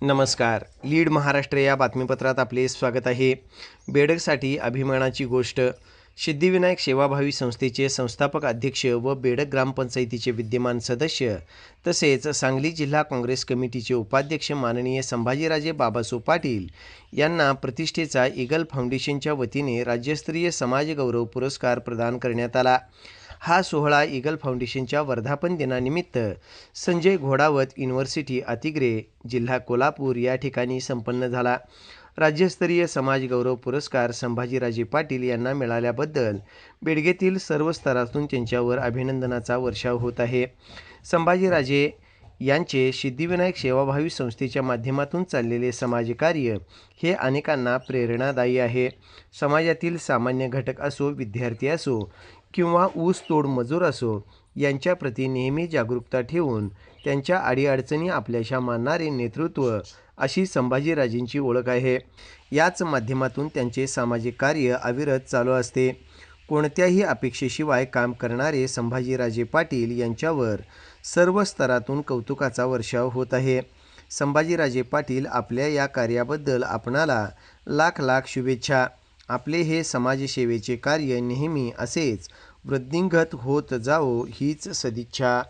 नमस्कार. लीड महाराष्ट्र या बातमीपत्रात आपले स्वागत आहे. बेडकसाठी अभिमानाची गोष्ट. सिद्धिविनायक सेवाभावी संस्थेचे संस्थापक अध्यक्ष व बेडक ग्रामपंचायतीचे विद्यमान सदस्य तसेच सांगली जिल्हा काँग्रेस कमिटीचे उपाध्यक्ष माननीय संभाजीराजे बाबासो पाटील यांना प्रतिष्ठेचा ईगल फाउंडेशनच्या वतीने राज्यस्तरीय समाजगौरव पुरस्कार प्रदान करण्यात आला. हा सोहळा ईगल फाउंडेशनच्या वर्धापन दिनानिमित्त संजय घोडावत युनिव्हर्सिटी अतिग्रे जिल्हा कोल्हापूर या ठिकाणी संपन्न झाला. राज्यस्तरीय समाजगौरव पुरस्कार संभाजीराजे पाटील यांना मिळाल्याबद्दल बेडगेतील सर्व स्तरातून त्यांच्यावर अभिनंदनाचा वर्षाव होत आहे. संभाजीराजे यांचे सिद्धिविनायक सेवाभावी संस्थेच्या माध्यमातून चाललेले समाजकार्य हे अनेकांना प्रेरणादायी आहे. समाजातील सामान्य घटक असो विद्यार्थी असो किंवा ऊसतोड मजूर असो यांच्याप्रती नेहमी जागरूकता ठेवून त्यांच्या अडीअडचणी आपल्याशा मानणारे नेतृत्व अशी संभाजीराजेंची ओळख आहे. याच माध्यमातून त्यांचे सामाजिक कार्य अविरत चालू असते. कोणत्याही अपेक्षेशिवाय काम करणारे संभाजीराजे पाटील यांच्यावर सर्व स्तरातून कौतुकाचा वर्षाव होत आहे. संभाजीराजे पाटील आपल्या या कार्याबद्दल आपणाला लाख लाख शुभेच्छा. आपले हे समाजसेवेचे कार्य नेहमी असेच वृद्धिंगत होत जावो हीच सदिच्छा.